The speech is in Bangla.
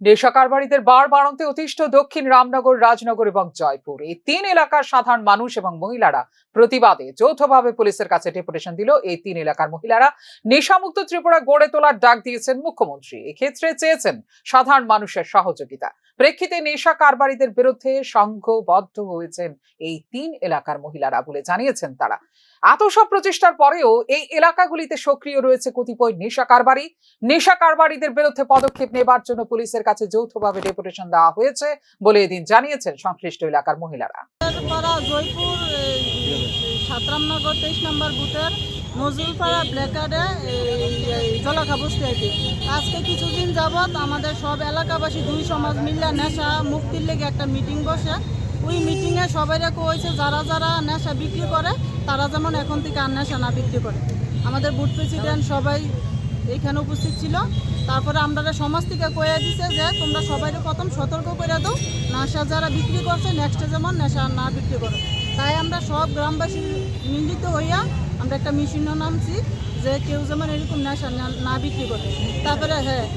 নেশা কারবারিদের বার বাড়ন্তে অতিষ্ঠ দক্ষিণ রামনগর, রাজনগর এবং জয়পুর। এই তিন এলাকার সাধারণ মানুষ এবং মহিলারা প্রতিবাদে যৌথভাবে পুলিশের কাছে ডেপুটেশন দিল এই তিন এলাকার মহিলারা। নেশামুক্ত ত্রিপুরা গড়ে তোলার ডাক দিয়েছেন মুখ্যমন্ত্রী। এক্ষেত্রে চেয়েছেন সাধারণ মানুষের সহযোগিতা। প্রেক্ষিতে নেশা কারবারিদের বিরুদ্ধে সংঘবদ্ধ হয়েছেন এই তিন এলাকার মহিলারা বলে জানিয়েছেন তারা। এত সব প্রচেষ্টার পরেও এই এলাকাগুলিতে সক্রিয় রয়েছে কতিপয় নেশা কারবারি নেশা কারবারিদের বিরুদ্ধে পদক্ষেপ নেবার জন্য পুলিশের কাছে যৌথভাবে ডেপুটেশন দেওয়া হয়েছে বলে এদিন জানিয়েছেন সংশ্লিষ্ট এলাকার মহিলারা। জয়পুর সাতরামনগর তেইশ নম্বর বুথের নজরুলপাড়া ব্ল্যাকার্ডে জলাখা বসতে আর আজকে কিছুদিন যাবৎ আমাদের সব এলাকাবাসী দুই সমাজ মিল্লা নেশা, মুক্তির লেগে একটা মিটিং বসে। ওই মিটিংয়ে সবাই কইছে, যারা যারা নেশা বিক্রি করে, তারা যেমন এখন থেকে আর নেশা না বিক্রি করে। আমাদের বুথ প্রেসিডেন্ট সবাই এইখানে উপস্থিত ছিল। তারপরে আমরা সমাজ থেকে কয়ে দিছে যে, তোমরা সবাই প্রথম সতর্ক করে দাও, নেশা যারা বিক্রি করছে নেক্সটে যেমন নেশা না বিক্রি করো। তাই আমরা সব গ্রামবাসী মিলিত হইয়া আমরা একটা মেশিনও নামছি যে কেউ যেমন এরকম নেশা না- বিক্রি করে। তারপরে হ্যাঁ